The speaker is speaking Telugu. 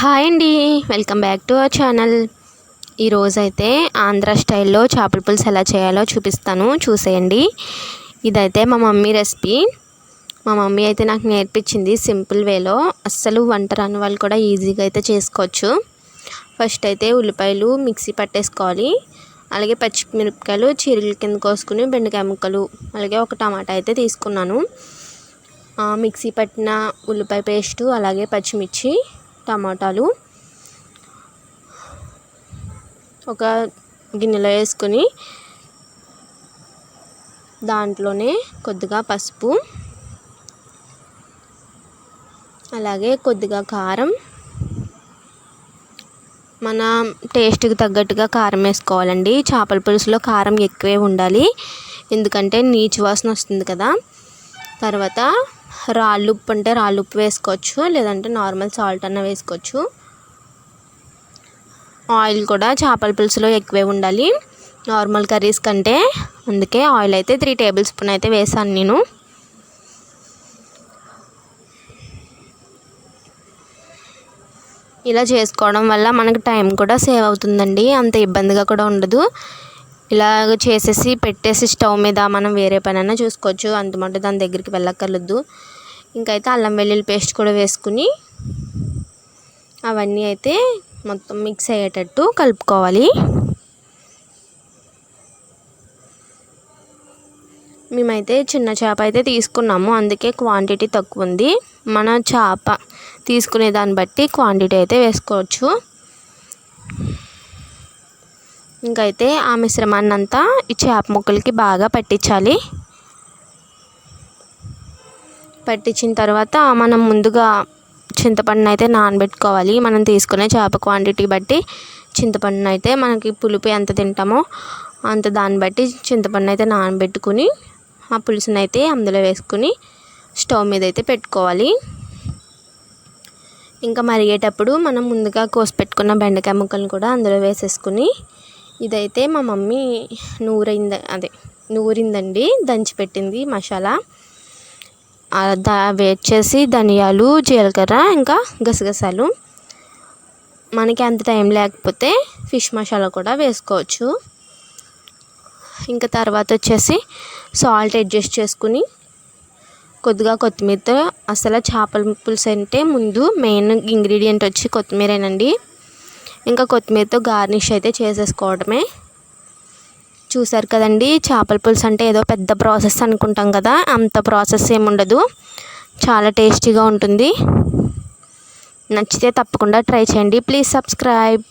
హాయ్ అండి. Welcome back to our channel. ఈరోజైతే ఆంధ్ర స్టైల్లో చేపల పులుసు ఎలా చేయాలో చూపిస్తాను. చూసేయండి. ఇదైతే మా మమ్మీ రెసిపీ. మా మమ్మీ అయితే నాకు నేర్పించింది సింపుల్ వేలో. అస్సలు వంట రాని వాళ్ళు కూడా ఈజీగా అయితే చేసుకోవచ్చు. ఫస్ట్ అయితే ఉల్లిపాయలు మిక్సీ పట్టేసుకోవాలి. అలాగే పచ్చిమిరపకాయలు చీరల కింద కోసుకుని బెండకాయ ముక్కలు అలాగే ఒక టమాటా అయితే తీసుకున్నాను. మిక్సీ పట్టిన ఉల్లిపాయ పేస్టు అలాగే పచ్చిమిర్చి టమాటాలు ఒక గిన్నెలో వేసుకొని దాంట్లోనే కొద్దిగా పసుపు అలాగే కొద్దిగా కారం. మన టేస్ట్కి తగ్గట్టుగా కారం వేసుకోవాలండి. చేపల పులుసులో కారం ఎక్కువే ఉండాలి. ఎందుకంటే నీచు వాసన వస్తుంది కదా. తర్వాత రాళ్ళు ఉప్పు అంటే రాళ్ళు ఉప్పు వేసుకోవచ్చు లేదంటే నార్మల్ సాల్ట్ అన్న వేసుకోవచ్చు. ఆయిల్ కూడా చేపల పులుసులో ఎక్కువే ఉండాలి. నార్మల్ కర్రీస్ కంటే అందుకే ఆయిల్ అయితే త్రీ టేబుల్ స్పూన్ అయితే వేసాను నేను. ఇలా చేసుకోవడం వల్ల మనకు టైం కూడా సేవ్ అవుతుందండి అంత ఇబ్బందిగా కూడా ఉండదు. ఇలాగ చేసేసి పెట్టేసి స్టవ్ మీద మనం వేరే పనైనా చూసుకోవచ్చు. అంతమంటే దాని దగ్గరికి వెళ్ళక్కర్లేదు. ఇంకైతే అల్లం వెల్లుల్లి పేస్ట్ కూడా వేసుకుని అవన్నీ అయితే మొత్తం మిక్స్ అయ్యేటట్టు కలుపుకోవాలి. మేమైతే చిన్న చేప అయితే తీసుకున్నాము. అందుకే క్వాంటిటీ తక్కువ ఉంది. మన చేప తీసుకునే దాన్ని బట్టి క్వాంటిటీ అయితే వేసుకోవచ్చు. ఇంకైతే ఆ మిశ్రమాన్ని అంతా ఈ చేప ముక్కలకి బాగా పట్టించాలి. పట్టించిన తర్వాత మనం ముందుగా చింతపండును అయితే నానబెట్టుకోవాలి. మనం తీసుకునే చేప క్వాంటిటీ బట్టి చింతపండును అయితే మనకి పులుపు ఎంత తింటామో అంత దాన్ని బట్టి చింతపండు అయితే నానబెట్టుకుని ఆ పులుసుని అయితే అందులో వేసుకుని స్టవ్ మీద అయితే పెట్టుకోవాలి. ఇంకా మరిగేటప్పుడు మనం ముందుగా కోసి పెట్టుకున్న బెండకాయ ముక్కలను కూడా అందులో వేసేసుకుని ఇదైతే మా మమ్మీ నూరైంది అదే నూరిందండి. దంచి పెట్టింది మసాలా. దా వేచేసి ధనియాలు జీలకర్ర ఇంకా గసగసాలు. మనకి అంత టైం లేకపోతే ఫిష్ మసాలా కూడా వేసుకోవచ్చు. ఇంకా తర్వాత వచ్చేసి సాల్ట్ అడ్జస్ట్ చేసుకుని కొద్దిగా కొత్తిమీరతో అసలు చేపల పులుసు అంటే ముందు మెయిన్ ఇంగ్రీడియంట్ వచ్చి కొత్తిమీరేనండి. ఇంకా కొత్తిమీరతో గార్నిష్ అయితే చేసేసుకోవడమే. చూసారు కదండి చేపల పులుసు అంటే ఏదో పెద్ద ప్రాసెస్ అనుకుంటాం కదా అంత ప్రాసెస్ ఏముండదు చాలా టేస్టీగా ఉంటుంది. నచ్చితే తప్పకుండా ట్రై చేయండి. Please subscribe.